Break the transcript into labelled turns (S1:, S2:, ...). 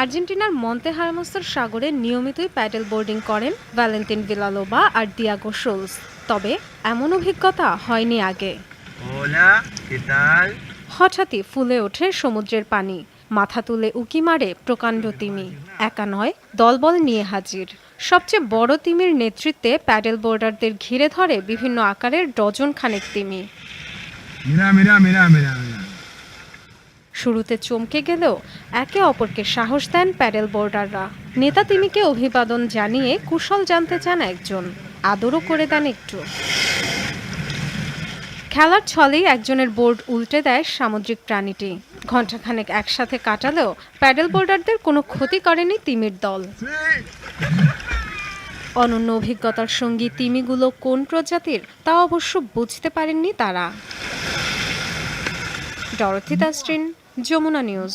S1: আর্জেন্টিনার মন্তে হারামোসের সাগরে নিয়মিতই প্যাডেল বোর্ডিং করেন ভ্যালেন্টিন ভিলালোবা আর ডিয়াগো শোলস। তবে এমন অভিজ্ঞতা হয়নি আগে. হঠাৎই ফুলে ওঠে সমুদ্রের পানি। মাথা তুলে উকি মারে প্রকাণ্ড তিমি। একা নয় দলবল নিয়ে হাজির। সবচেয়ে বড় তিমির নেতৃত্বে প্যাডেল বোর্ডারদের ঘিরে ধরে বিভিন্ন আকারের ডজন খানেক তিমি. শুরুতে চমকে গেলেও একে অপরকে সাহস দেন প্যাডেল বোর্ডাররা। নেতা তিমিকে অভিবাদন জানিয়ে কুশল জানতে চান একজন। আদরও করে দেন একটু। খেলার ছলেই একজনের বোর্ড উল্টে দেয় সামুদ্রিক প্রাণীটি। ঘণ্টাখানেক একসাথে কাটালেও প্যাডেল বোর্ডারদের কোনো ক্ষতি করেনি তিমির দল। অনন্য অভিজ্ঞতার সঙ্গী তিমিগুলো কোন প্রজাতির তা অবশ্য বুঝতে পারেননি তারা। ডরথি তাস্ট্রিন যমুনা নিউজ।